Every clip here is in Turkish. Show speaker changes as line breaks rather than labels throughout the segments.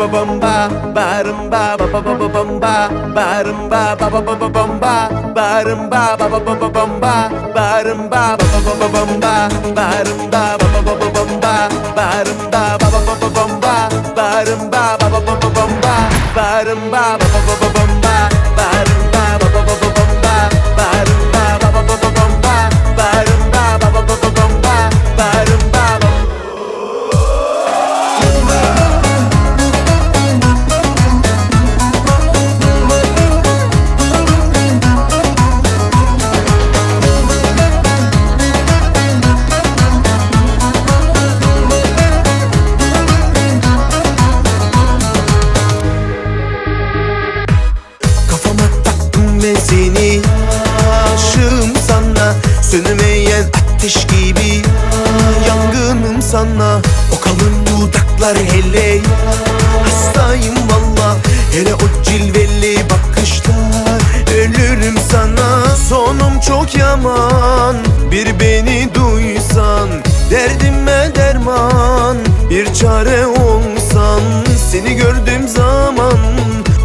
ba ba ba barım ba ba ba ba ba ba barım ba ba ba ba ba ba barım ba ba ba ba ba ba barım ba ba ba ba ba ba barım ba ba ba ba ba ba barım ba ba ba ba ba barım ba ba ba ba ba barım ba ba ba ba ateş gibi. Yangınım sana. O kalın dudaklar hele. Hastayım valla. Hele o cilveli bakışlar Ölürüm sana. Sonum çok yaman. Bir beni duysan Derdime derman. Bir çare olsan Seni gördüğüm zaman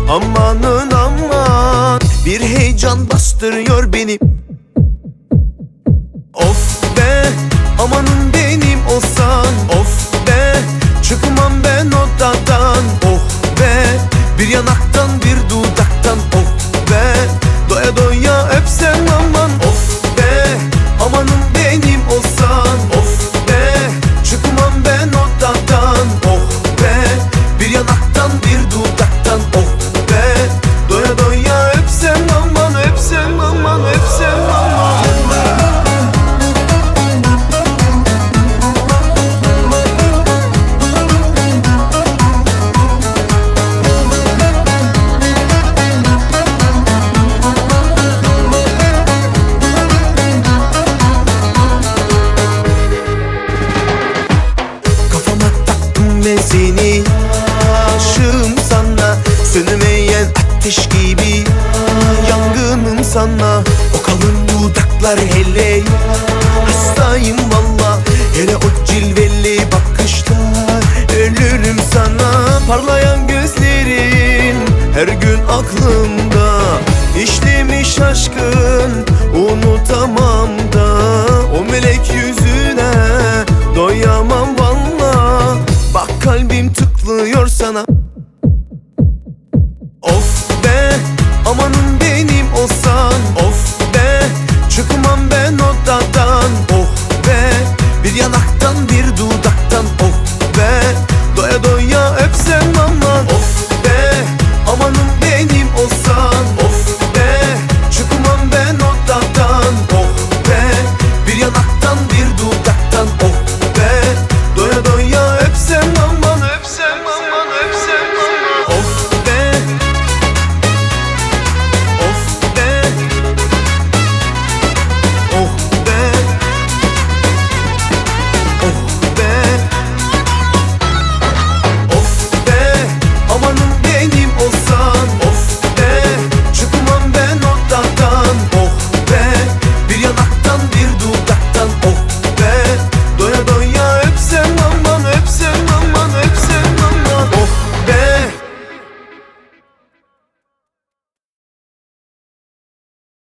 Amanın aman. Bir heyecan bastırıyor beni amanın benim olsan Of be. Çıkmam ben odadan Oh be. Bir yanaktan bir dudaktan hey Hastayım valla. Hele o cilveli bakışlar. Ölürüm sana. Parlayan gözlerin her gün aklımda. İşlemi şaşkın unutamam.